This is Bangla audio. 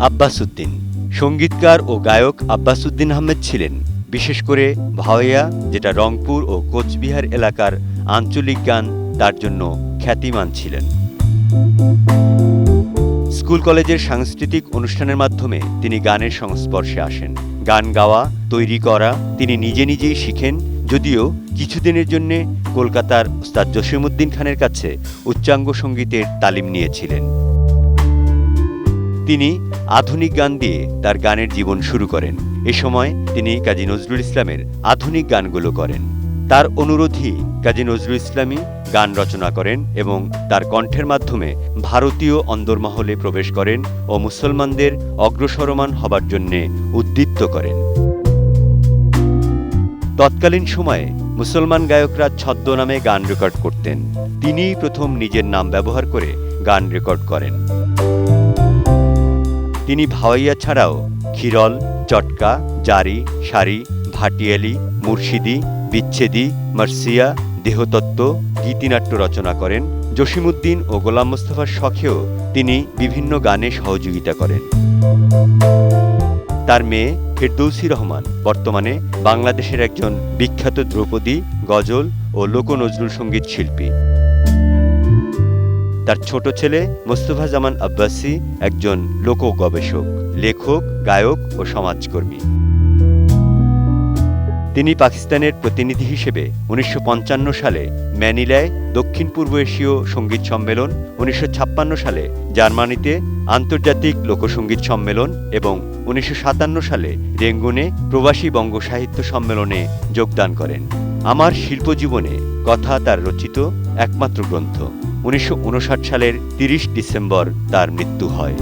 আব্বাসুদ্দিন। সঙ্গীতকার ও গায়ক আব্বাসুদ্দিন আহমেদ ছিলেন। বিশেষ করে ভাওয়াইয়া যেটা রংপুর ও কোচবিহার এলাকার আঞ্চলিক গান, তার জন্য খ্যাতিমান ছিলেন। স্কুল কলেজের সাংস্কৃতিক অনুষ্ঠানের মাধ্যমে তিনি গানের সংস্পর্শে আসেন। গান গাওয়া, তৈরি করা, তিনি নিজে নিজেই শিখেন, যদিও কিছুদিনের জন্য কলকাতার ওস্তাদ জসিমুদ্দিন খানের কাছে উচ্চাঙ্গ সঙ্গীতের তালিম নিয়েছিলেন। তিনি আধুনিক গান দিয়ে তার গানের জীবন শুরু করেন। এ সময় তিনি কাজী নজরুল ইসলামের আধুনিক গানগুলো করেন। তার অনুরোধেই কাজী নজরুল ইসলামী গান রচনা করেন এবং তার কণ্ঠের মাধ্যমে ভারতীয় অন্দরমহলে প্রবেশ করেন ও মুসলমানদের অগ্রসরমান হবার জন্যে উদ্দীপ্ত করেন। তৎকালীন সময়ে মুসলমান গায়করা ছদ্মনামে গান রেকর্ড করতেন। তিনিই প্রথম নিজের নাম ব্যবহার করে গান রেকর্ড করেন। তিনি ভাওয়াইয়া ছাড়াও খিরল, চটকা, জারি, সারি, ভাটিয়ালি, মুর্শিদি, বিচ্ছেদি, মার্সিয়া, দেহতত্ত্ব, গীতিনাট্য রচনা করেন। জসিমুদ্দিন ও গোলাম মোস্তফার শখেও তিনি বিভিন্ন গানে সহযোগিতা করেন। তার মেয়ে ফেরদৌসি রহমান বর্তমানে বাংলাদেশের একজন বিখ্যাত ধ্রুপদী গজল ও লোক নজরুল সংগীত শিল্পী। তার ছোট ছেলে মোস্তফা জামান আব্বাসি একজন লোক গবেষক লেখক, গায়ক ও সমাজকর্মী। তিনি পাকিস্তানের প্রতিনিধি হিসেবে উনিশশো পঞ্চান্ন সালে ম্যানিলায় দক্ষিণ পূর্ব এশীয় সংগীত সম্মেলন, উনিশশো ছাপ্পান্ন সালে জার্মানিতে আন্তর্জাতিক লোকসঙ্গীত সম্মেলন এবং উনিশশো সাতান্ন সালে রেঙ্গুনে প্রবাসী বঙ্গ সাহিত্য সম্মেলনে যোগদান করেন। আমার শিল্পজীবনে কথা তার রচিত একমাত্র গ্রন্থ। উনিশশো উনষাট সালের তিরিশ ডিসেম্বর তার মৃত্যু হয়।